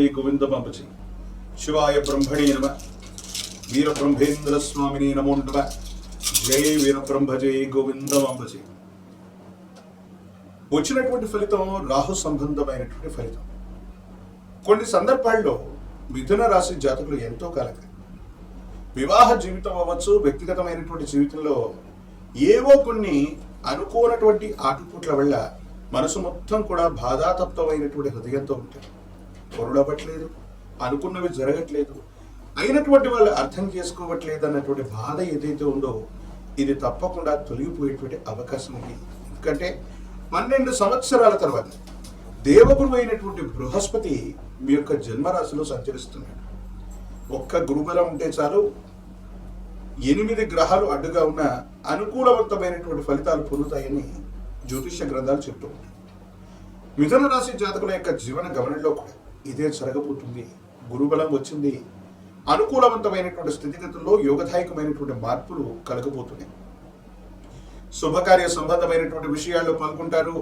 గోవింద గోవిందమంబజీ శివాయ బ్రహ్మణే నమ. వీరబ్రహ్మేంద్ర స్వామిని నమో నమ. జై వీరబ్రహ్మ జై గోవిందమంబజీ వచ్చినటువంటి ఫలితం రాహు సంబంధమైనటువంటి ఫలితం. కొన్ని సందర్భాల్లో మిథున రాశి జాతకులు ఎంతో కాలంగా వివాహ జీవితం అవ్వచ్చు వ్యక్తిగతమైనటువంటి జీవితంలో ఏవో కొన్ని అనుకోనటువంటి ఆటుపోట్ల వల్ల మనసు మొత్తం కూడా బాధాతప్తమైనటువంటి హృదయంతో ఉంటుంది ఉంటారు పొరుడవ్వట్లేదు అనుకున్నవి జరగట్లేదు. అయినటువంటి వాళ్ళు అర్థం చేసుకోవట్లేదు అన్నటువంటి బాధ ఏదైతే ఉందో ఇది తప్పకుండా తొలగిపోయేటువంటి అవకాశం ఉంది. ఎందుకంటే పన్నెండు సంవత్సరాల తర్వాత దేవగురు అయినటువంటి బృహస్పతి మీ యొక్క జన్మరాశిలో సంచరిస్తున్నాడు. ఒక్క గురుబలం ఉంటే చాలు ఎనిమిది గ్రహాలు అడ్డుగా ఉన్న అనుకూలవంతమైనటువంటి ఫలితాలు పొందుతాయని జ్యోతిష్య గ్రంథాలు చెప్తూ ఉంటాయి మిథున రాశి జాతకుల యొక్క జీవన గమనంలో కూడా ఇదే జరగబోతుంది గురుబలం వచ్చింది అనుకూలవంతమైనటువంటి స్థితిగతుల్లో యోగదాయకమైనటువంటి మార్పులు కలగబోతున్నాయి. శుభకార్య సంబంధమైనటువంటి విషయాల్లో పాల్గొంటారు.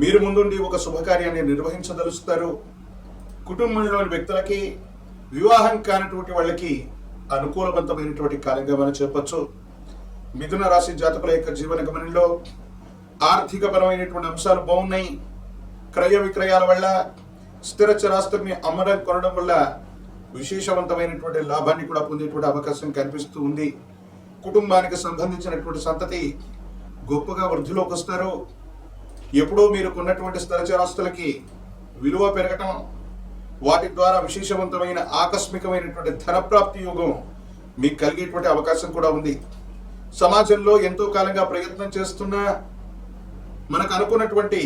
మీరు ముందుండి ఒక శుభకార్యాన్ని నిర్వహించదలుస్తారు. కుటుంబంలోని వ్యక్తులకి వివాహం కానటువంటి వాళ్ళకి అనుకూలవంతమైనటువంటి కాలంగా మనం చెప్పచ్చు మిథున రాశి జాతకుల యొక్క జీవన గమనంలో ఆర్థికపరమైనటువంటి అంశాలు బాగున్నాయి. క్రయ విక్రయాల వల్ల స్థిర చరాస్తుల్ని అమ్మడం కొనడం వల్ల విశేషవంతమైనటువంటి లాభాన్ని కూడా పొందేటువంటి అవకాశం కనిపిస్తూ ఉంది. కుటుంబానికి సంబంధించినటువంటి సంతతి గొప్పగా వృద్ధిలోకి వస్తారు. ఎప్పుడో మీరు కొన్నటువంటి స్థిర చరాస్తులకి విలువ పెరగటం వాటి ద్వారా విశేషవంతమైన ఆకస్మికమైనటువంటి ధనప్రాప్తి యోగం మీకు కలిగేటువంటి అవకాశం కూడా ఉంది. సమాజంలో ఎంతో కాలంగా ప్రయత్నం చేస్తున్నా మనకు అనుకున్నటువంటి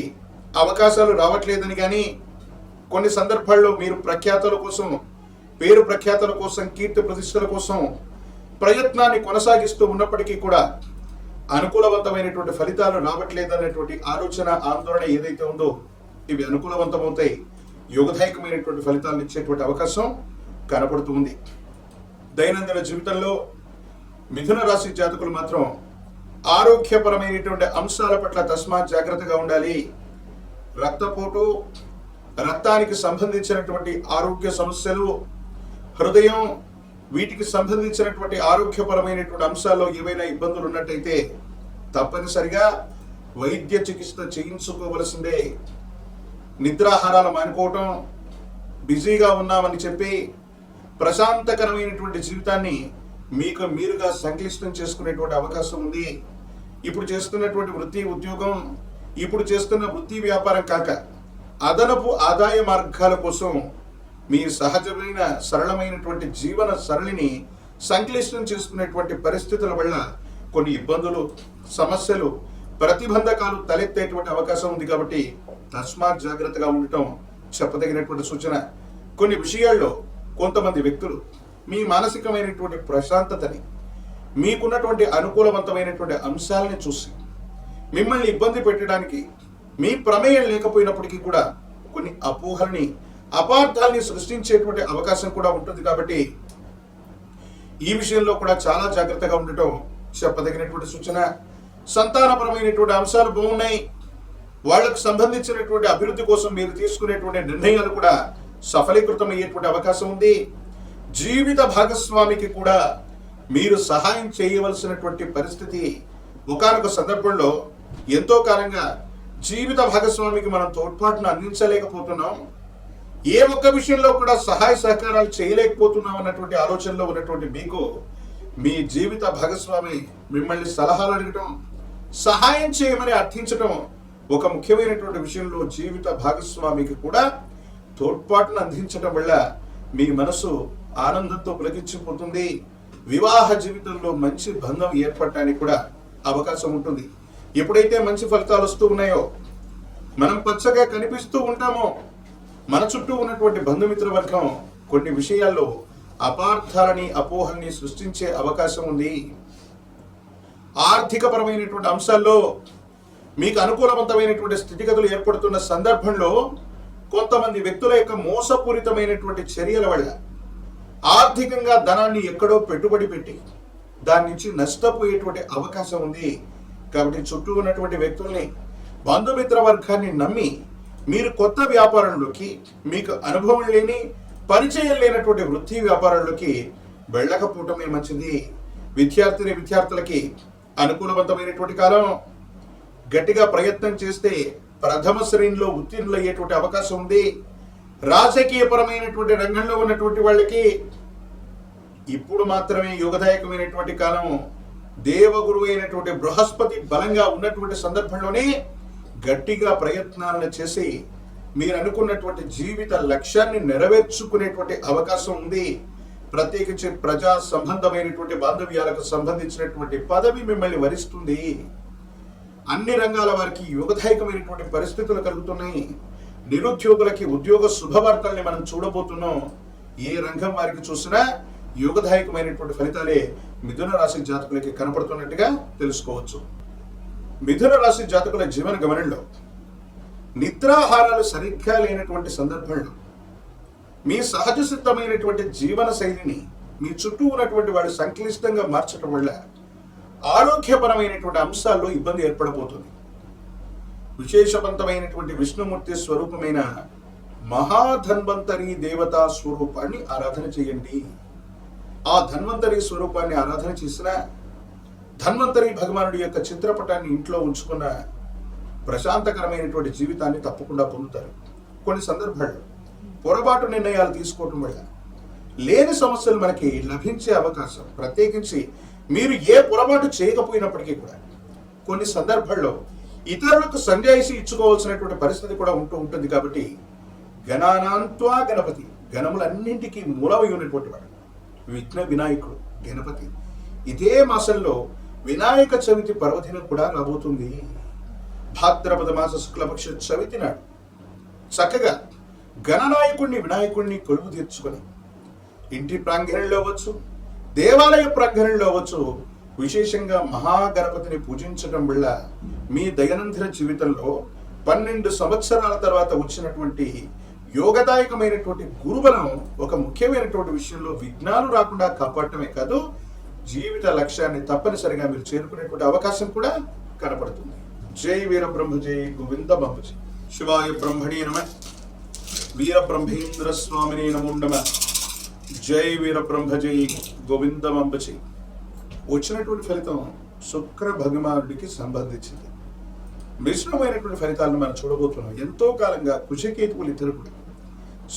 అవకాశాలు రావట్లేదని కానీ కొన్ని సందర్భాల్లో మీరు ప్రఖ్యాతల కోసం పేరు ప్రఖ్యాతల కోసం కీర్తి ప్రతిష్టల కోసం ప్రయత్నాన్ని కొనసాగిస్తూ ఉన్నప్పటికీ కూడా అనుకూలవంతమైనటువంటి ఫలితాలు రావట్లేదనేటువంటి ఆలోచన ఆందోళన ఏదైతే ఉందో ఇవి అనుకూలవంతమవుతాయి. యోగదాయకమైనటువంటి ఫలితాలను ఇచ్చేటువంటి అవకాశం కనపడుతుంది దైనందిన జీవితంలో మిథున రాశి జాతకులు మాత్రం ఆరోగ్యపరమైనటువంటి అంశాల పట్ల తస్మాత్ జాగ్రత్తగా ఉండాలి. రక్తపోటు రక్తానికి సంబంధించినటువంటి ఆరోగ్య సమస్యలు హృదయం వీటికి సంబంధించినటువంటి ఆరోగ్యపరమైనటువంటి అంశాల్లో ఏవైనా ఇబ్బందులు ఉన్నట్టయితే తప్పనిసరిగా వైద్య చికిత్స చేయించుకోవలసిందే. నిద్రాహారాలు మానుకోవటం బిజీగా ఉన్నామని చెప్పి ప్రశాంతకరమైనటువంటి జీవితాన్ని మీకు మీరుగా సంక్లిష్టం చేసుకునేటువంటి అవకాశం ఉంది. ఇప్పుడు చేస్తున్నటువంటి వృత్తి ఉద్యోగం ఇప్పుడు చేస్తున్న వృత్తి వ్యాపారం కాక అదనపు ఆదాయ మార్గాల కోసం మీ సహజమైన సరళమైనటువంటి జీవన సరళిని సంక్లిష్టం చేసుకునేటువంటి పరిస్థితుల వల్ల కొన్ని ఇబ్బందులు సమస్యలు ప్రతిబంధకాలు తలెత్తేటువంటి అవకాశం ఉంది కాబట్టి తస్మాత్ జాగ్రత్తగా ఉండటం చెప్పదగినటువంటి సూచన. కొన్ని విషయాల్లో కొంతమంది వ్యక్తులు మీ మానసికమైనటువంటి ప్రశాంతతని మీకున్నటువంటి అనుకూలవంతమైనటువంటి అంశాలని చూసి మిమ్మల్ని ఇబ్బంది పెట్టడానికి మీ ప్రమేయం లేకపోయినప్పటికీ కూడా కొన్ని అపోహల్ని అపార్థాల్ని సృష్టించేటువంటి అవకాశం కూడా ఉంటుంది కాబట్టి ఈ విషయంలో కూడా చాలా జాగ్రత్తగా ఉండటం చెప్పదగినటువంటి సూచన. సంతానపరమైనటువంటి అంశాలు బాగున్నాయి. వాళ్ళకు సంబంధించినటువంటి అభివృద్ధి కోసం మీరు తీసుకునేటువంటి నిర్ణయాలు కూడా సఫలీకృతం అయ్యేటువంటి అవకాశం ఉంది. జీవిత భాగస్వామికి కూడా మీరు సహాయం చేయవలసినటువంటి పరిస్థితి ముఖానొక సందర్భంలో ఎంతో కాలంగా జీవిత భాగస్వామికి మనం తోడ్పాటును అందించలేకపోతున్నాం. ఏ ఒక్క విషయంలో కూడా సహాయ సహకారాలు చేయలేకపోతున్నాం అన్నటువంటి ఆలోచనలో ఉన్నటువంటి మీకు మీ జీవిత భాగస్వామి మిమ్మల్ని సలహాలు అడగటం సహాయం చేయమని అర్థించటం ఒక ముఖ్యమైనటువంటి విషయంలో జీవిత భాగస్వామికి కూడా తోడ్పాటును అందించటం వల్ల మీ మనసు ఆనందంతో పులకించిపోతుంది. వివాహ జీవితంలో మంచి బంధం ఏర్పడటానికి కూడా అవకాశం ఉంటుంది. ఎప్పుడైతే మంచి ఫలితాలు వస్తూ ఉన్నాయో మనం పచ్చగా కనిపిస్తూ ఉంటామో మన చుట్టూ ఉన్నటువంటి బంధుమిత్ర వర్గం కొన్ని విషయాల్లో అపార్థాలని అపోహల్ని సృష్టించే అవకాశం ఉంది. ఆర్థికపరమైనటువంటి అంశాల్లో మీకు అనుకూలవంతమైనటువంటి స్థితిగతులు ఏర్పడుతున్న సందర్భంలో కొంతమంది వ్యక్తుల యొక్క మోసపూరితమైనటువంటి చర్యల వల్ల ఆర్థికంగా ధనాన్ని ఎక్కడో పెట్టుబడి పెట్టి దాని నుంచి నష్టపోయేటువంటి అవకాశం ఉంది. కాబట్టి చుట్టూ ఉన్నటువంటి వ్యక్తుల్ని బంధుమిత్ర వర్గాన్ని నమ్మి మీరు కొత్త వ్యాపారంలోకి మీకు అనుభవం లేని పరిచయం లేనటువంటి వృత్తి వ్యాపారంలోకి వెళ్ళకపోవటమే మంచిది. విద్యార్థిని విద్యార్థులకి అనుకూలవంతమైనటువంటి కాలం. గట్టిగా ప్రయత్నం చేస్తే ప్రథమ శ్రేణిలో ఉత్తీర్ణులయ్యేటువంటి అవకాశం ఉంది. రాజకీయపరమైనటువంటి రంగంలో ఉన్నటువంటి వాళ్ళకి ఇప్పుడు మాత్రమే యోగదాయకమైనటువంటి కాలం. దేవగురు అయినటువంటి బృహస్పతి బలంగా ఉన్నటువంటి సందర్భంలోనే గట్టిగా ప్రయత్నాలను చేసి మీరు అనుకున్నటువంటి జీవిత లక్ష్యాన్ని నెరవేర్చుకునేటువంటి అవకాశం ఉంది. ప్రత్యేకించి ప్రజా సంబంధమైనటువంటి బాంధవ్యాలకు సంబంధించినటువంటి పదవి మిమ్మల్ని వరిస్తుంది. అన్ని రంగాల వారికి యోగదాయకమైనటువంటి పరిస్థితులు కలుగుతున్నాయి. నిరుద్యోగులకి ఉద్యోగ శుభవార్తల్ని మనం చూడబోతున్నాం. ఏ రంగం వారికి చూసినా యోగదాయకమైనటువంటి ఫలితాలే మిథున రాశి జాతకులకి కనపడుతున్నట్టుగా తెలుసుకోవచ్చు. మిథున రాశి జాతకుల జీవన గమనంలో నిద్రాహారాలు సరిగ్గా లేనటువంటి సందర్భంలో మీ సహజ సిద్ధమైనటువంటి జీవన శైలిని మీ చుట్టూ ఉన్నటువంటి వాడు సంక్లిష్టంగా మార్చడం వల్ల ఆరోగ్యపరమైనటువంటి అంశాల్లో ఇబ్బంది ఏర్పడబోతుంది. విశేషవంతమైనటువంటి విష్ణుమూర్తి స్వరూపమైన మహాధన్వంతరి దేవతా స్వరూపాన్ని ఆరాధన చేయండి. ఆ ధన్వంతరి స్వరూపాన్ని ఆరాధన చేసిన ధన్వంతరి భగవానుడి యొక్క చిత్రపటాన్ని ఇంట్లో ఉంచుకున్న ప్రశాంతకరమైనటువంటి జీవితాన్ని తప్పకుండా పొందుతారు. కొన్ని సందర్భాల్లో పొరపాటు నిర్ణయాలు తీసుకోవటం వల్ల లేని సమస్యలు మనకి లభించే అవకాశం ప్రత్యేకించి మీరు ఏ పొరపాటు చేయకపోయినప్పటికీ కూడా కొన్ని సందర్భాల్లో ఇతరులకు సంజాయిషి ఇచ్చుకోవాల్సినటువంటి పరిస్థితి కూడా ఉంటూ ఉంటుంది కాబట్టి గణానాంత్వా గణపతి గణములన్నింటికీ మూలమై ఉన్నటువంటి వాడు. విఘ్న వినాయకుడు గణపతి. ఇదే మాసంలో వినాయక చవితి పర్వదినం కూడా నవ్వుతుంది భాద్రపద మాస శుక్లపక్ష చవితి నాడు. చక్కగా గణనాయకుడిని వినాయకుడిని కొలువు తీర్చుకొని ఇంటి ప్రాంగణంలో అవ్వచ్చు దేవాలయ ప్రాంగణంలో అవ్వచ్చు విశేషంగా మహాగణపతిని పూజించడం వల్ల మీ దైనందిన జీవితంలో పన్నెండు సంవత్సరాల తర్వాత వచ్చినటువంటి యోగదాయకమైనటువంటి గురుబలం ఒక ముఖ్యమైనటువంటి విషయంలో విఘ్నాలు రాకుండా కాపాడటమే కాదు జీవిత లక్ష్యాన్ని తప్పనిసరిగా మీరు చేరుకునేటువంటి అవకాశం కూడా కనపడుతుంది. జై వీర బ్రహ్మ జై గోవింద బాబుజీ శివాయ బ్రహ్మణే నమ. వీర బ్రహ్మేంద్ర స్వామిని నముండమ నమ. జై వీర బ్రహ్మ జై గోవింద మంబచి వచ్చినటువంటి ఫలితం శుక్ర భగవానుడికి సంబంధించింది. మిశ్రమైనటువంటి ఫలితాలను మనం చూడబోతున్నాం. ఎంతో కాలంగా కుశకేతువులు ఇద్దరు కూడా.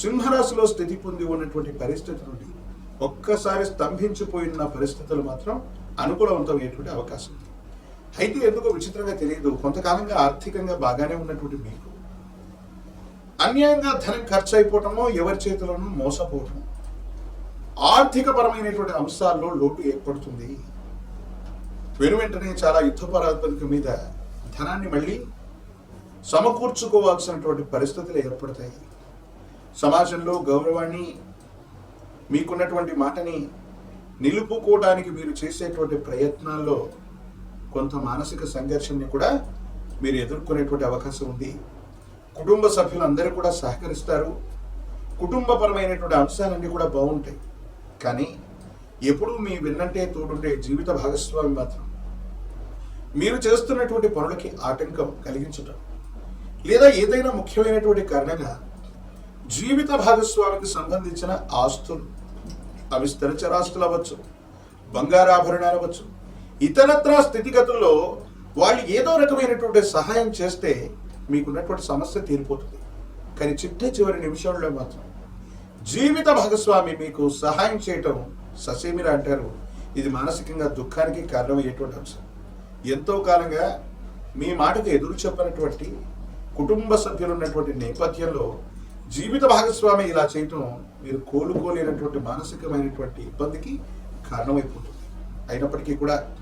సింహరాశిలో స్థితి పొంది ఉన్నటువంటి పరిస్థితి నుండి ఒక్కసారి స్తంభించిపోయిన పరిస్థితులు మాత్రం అనుకూలవంతమయ్యేటువంటి అవకాశం ఉంది. అయితే ఎందుకో విచిత్రంగా తెలియదు. కొంతకాలంగా ఆర్థికంగా బాగానే ఉన్నటువంటి మీకు. అన్యాయంగా ధనం ఖర్చు అయిపోవటమో ఎవరి చేతిలోనూ మోసపోవటం ఆర్థిక పరమైనటువంటి అంశాల్లో లోటు ఏర్పడుతుంది. వెను వెంటనే చాలా యుద్ధ మీద ధనాన్ని మళ్ళీ సమకూర్చుకోవాల్సినటువంటి పరిస్థితులు ఏర్పడతాయి. సమాజంలో గౌరవాన్ని మీకున్నటువంటి మాటని నిలుపుకోవడానికి మీరు చేసేటువంటి ప్రయత్నాల్లో కొంత మానసిక సంఘర్షణని కూడా మీరు ఎదుర్కొనేటువంటి అవకాశం ఉంది. కుటుంబ సభ్యులందరూ కూడా సహకరిస్తారు. కుటుంబపరమైనటువంటి అంశాలన్నీ కూడా బాగుంటాయి. కానీ ఎప్పుడూ మీ విన్నంటే తోడుండే జీవిత భాగస్వామి మాత్రం మీరు చేస్తున్నటువంటి పనులకి ఆటంకం కలిగించటం లేదా ఏదైనా ముఖ్యమైనటువంటి కారణంగా జీవిత భాగస్వామికి సంబంధించిన ఆస్తులు. అవి స్థిరచరాస్తులు అవ్వచ్చు బంగారాభరణాలు అవ్వచ్చు. ఇతరత్ర స్థితిగతుల్లో వాళ్ళు ఏదో రకమైనటువంటి సహాయం చేస్తే మీకున్నటువంటి సమస్య తీరిపోతుంది. కానీ చిట్ట చివరి నిమిషంలో మాత్రం జీవిత భాగస్వామి మీకు సహాయం చేయటం ససేమిరా అంటారు. ఇది మానసికంగా దుఃఖానికి కారణమయ్యేటువంటి అంశం. ఎంతో కాలంగా మీ మాటకు ఎదురు చెప్పనటువంటి కుటుంబ సభ్యులు ఉన్నటువంటి నేపథ్యంలో జీవిత భాగస్వామి ఇలా చేయటం మీరు కోలుకోలేనటువంటి మానసికమైనటువంటి ఇబ్బందికి కారణమైపోతుంది. అయినప్పటికీ కూడా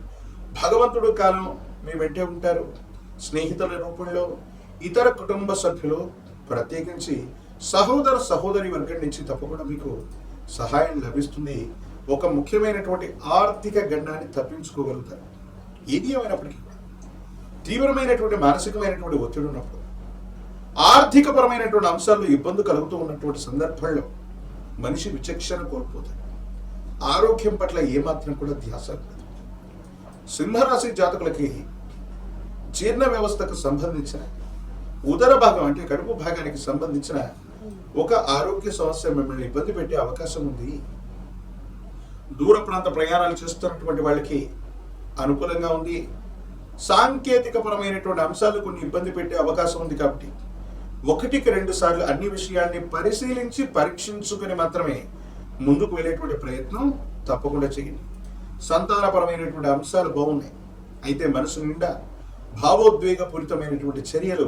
భగవంతుడు కాలం మీ వెంటే ఉంటారు. స్నేహితుల రూపంలో ఇతర కుటుంబ సభ్యులు ప్రత్యేకించి సహోదర సహోదరి వర్గం నుంచి తప్పకుండా మీకు సహాయం లభిస్తుంది. ఒక ముఖ్యమైనటువంటి ఆర్థిక గండాన్ని తప్పించుకోగలుగుతారు. ఏది ఏమైనప్పటికీ కూడా. తీవ్రమైనటువంటి మానసికమైనటువంటి ఒత్తిడి ఉన్నప్పుడు ఆర్థికపరమైనటువంటి అంశాల్లో ఇబ్బంది కలుగుతూ ఉన్నటువంటి సందర్భంలో మనిషి విచక్షణ కోల్పోతాడు. ఆరోగ్యం పట్ల ఏమాత్రం కూడా ధ్యాస లేదు సింహరాశి జాతకులకి జీర్ణ వ్యవస్థకు సంబంధించిన ఉదర భాగం అంటే కడుపు భాగానికి సంబంధించిన ఒక ఆరోగ్య సమస్య మిమ్మల్ని ఇబ్బంది పెట్టే అవకాశం ఉంది. దూర ప్రాంత ప్రయాణాలు చేస్తున్నటువంటి వాళ్ళకి అనుకూలంగా ఉంది. సాంకేతికపరమైనటువంటి అంశాలు కొన్ని ఇబ్బంది పెట్టే అవకాశం ఉంది కాబట్టి ఒకటికి రెండు సార్లు అన్ని విషయాల్ని పరిశీలించి పరీక్షించుకుని మాత్రమే ముందుకు వెళ్ళేటువంటి ప్రయత్నం తప్పకుండా చేయండి. సంతానపరమైనటువంటి అంశాలు బాగున్నాయి. అయితే మనసు నిండా భావోద్వేగపూరితమైనటువంటి చర్యలు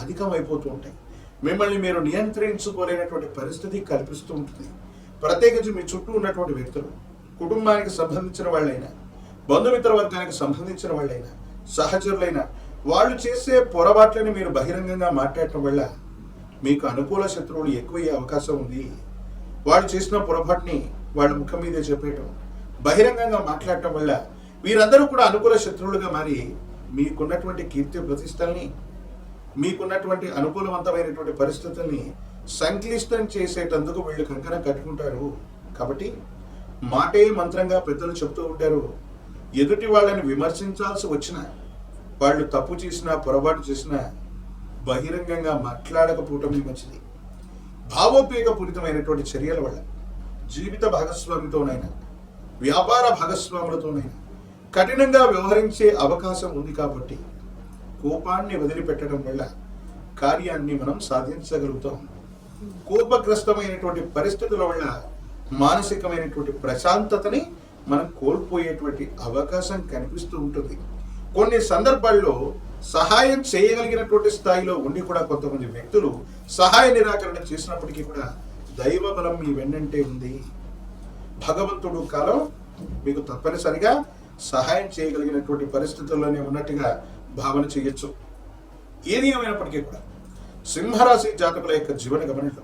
అధికమైపోతూ ఉంటాయి. మిమ్మల్ని మీరు నియంత్రించుకోలేనటువంటి పరిస్థితి కల్పిస్తూ ఉంటుంది. ప్రత్యేకించి మీ చుట్టూ ఉన్నటువంటి వ్యక్తులు కుటుంబానికి సంబంధించిన వాళ్ళైనా బంధుమిత్ర వర్గానికి సంబంధించిన వాళ్ళైనా సహచరులైనా వాళ్ళు చేసే పొరపాట్లని మీరు బహిరంగంగా మాట్లాడటం వల్ల మీకు అనుకూల శత్రువులు ఎక్కువయ్యే అవకాశం ఉంది. వాళ్ళు చేసిన పొరపాటుని వాళ్ళ ముఖం మీదే చెప్పేయటం బహిరంగంగా మాట్లాడటం వల్ల వీరందరూ కూడా అనుకూల శత్రువులుగా మారి మీకున్నటువంటి కీర్తి ప్రతిష్టల్ని మీకున్నటువంటి అనుకూలవంతమైనటువంటి పరిస్థితుల్ని సంక్లిష్టం చేసేటందుకు వీళ్ళు కంకణం కట్టుకుంటారు. కాబట్టి మాటే మంత్రంగా పెద్దలు చెప్తూ ఉంటారు. ఎదుటి వాళ్ళని విమర్శించాల్సి వచ్చిన వాళ్ళు తప్పు చేసినా పొరపాటు చేసినా బహిరంగంగా మాట్లాడకపోవటమే మంచిది. భావోద్వేగపూరితమైనటువంటి చర్యల వల్ల జీవిత భాగస్వామితోనైనా వ్యాపార భాగస్వాములతోనైనా కఠినంగా వ్యవహరించే అవకాశం ఉంది కాబట్టి కోపాన్ని వదిలిపెట్టడం వల్ల కార్యాన్ని మనం సాధించగలుగుతాం. కోపగ్రస్తమైనటువంటి పరిస్థితుల వల్ల మానసికమైనటువంటి ప్రశాంతతని మనం కోల్పోయేటువంటి అవకాశం కనిపిస్తూ ఉంటుంది. కొన్ని సందర్భాల్లో సహాయం చేయగలిగినటువంటి స్థాయిలో ఉండి కూడా కొంతమంది వ్యక్తులు సహాయ నిరాకరణ చేసినప్పటికీ కూడా దైవ బలం మీ వెన్నంటే ఉంది. భగవంతుడు కాలం మీకు తప్పనిసరిగా సహాయం చేయగలిగినటువంటి పరిస్థితుల్లోనే ఉన్నట్టుగా భావన చేయొచ్చు. ఏది ఏమైనప్పటికీ కూడా సింహరాశి జాతకుల యొక్క జీవన గమనంలో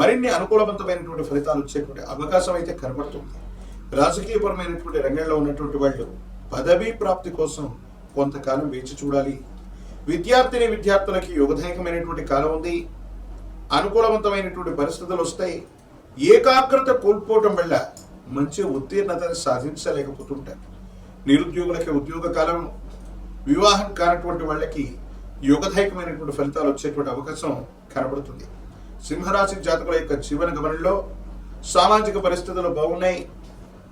మరిన్ని అనుకూలవంతమైనటువంటి ఫలితాలు వచ్చేటువంటి అవకాశం అయితే కనబడుతుంది. రాజకీయపరమైనటువంటి రంగంలో ఉన్నటువంటి వాళ్ళు పదవీ ప్రాప్తి కోసం కొంతకాలం వేచి చూడాలి. విద్యార్థిని విద్యార్థులకి యుగదాయకమైనటువంటి కాలం ఉంది. అనుకూలవంతమైనటువంటి పరిస్థితులు వస్తాయి. ఏకాగ్రత కోల్పోవటం వల్ల మంచి ఉత్తీర్ణతను సాధించలేకపోతుంటారు. నిరుద్యోగులకి ఉద్యోగ కాలం వివాహం కానటువంటి వాళ్ళకి యుగదాయకమైనటువంటి ఫలితాలు వచ్చేటువంటి అవకాశం కనబడుతుంది. సింహరాశి జాతకుల యొక్క జీవన గమనంలో సామాజిక పరిస్థితులు బాగున్నాయి.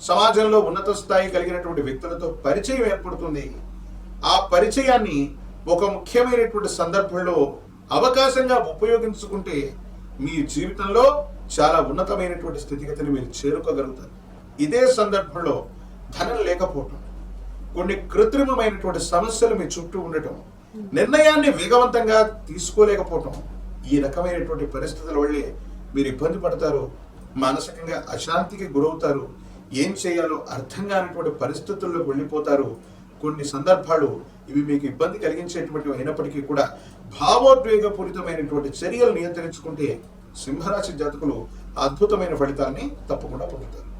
సమాజంలో ఉన్నత స్థాయి కలిగినటువంటి వ్యక్తులతో పరిచయం ఏర్పడుతుంది. ఆ పరిచయాన్ని ఒక ముఖ్యమైనటువంటి సందర్భంలో అవకాశంగా ఉపయోగించుకుంటే మీ జీవితంలో చాలా ఉన్నతమైనటువంటి స్థితిగతిని మీరు చేరుకోగలుగుతారు. ఇదే సందర్భంలో ధనం లేకపోవటం కొన్ని కృత్రిమమైనటువంటి సమస్యలు మీ చుట్టూ ఉండటం నిర్ణయాన్ని వేగవంతంగా తీసుకోలేకపోవటం ఈ రకమైనటువంటి పరిస్థితుల వల్లే మీరు ఇబ్బంది పడతారు మానసికంగా అశాంతికి గురవుతారు ఏం చేయాలో అర్థం కానటువంటి పరిస్థితుల్లో వెళ్ళిపోతారు. కొన్ని సందర్భాలు ఇవి మీకు ఇబ్బంది కలిగించేటువంటి అయినప్పటికీ కూడా భావోద్వేగపూరితమైనటువంటి చర్యలు నియంత్రించుకుంటే సింహరాశి జాతకులు అద్భుతమైన ఫలితాన్ని తప్పకుండా పొందుతారు.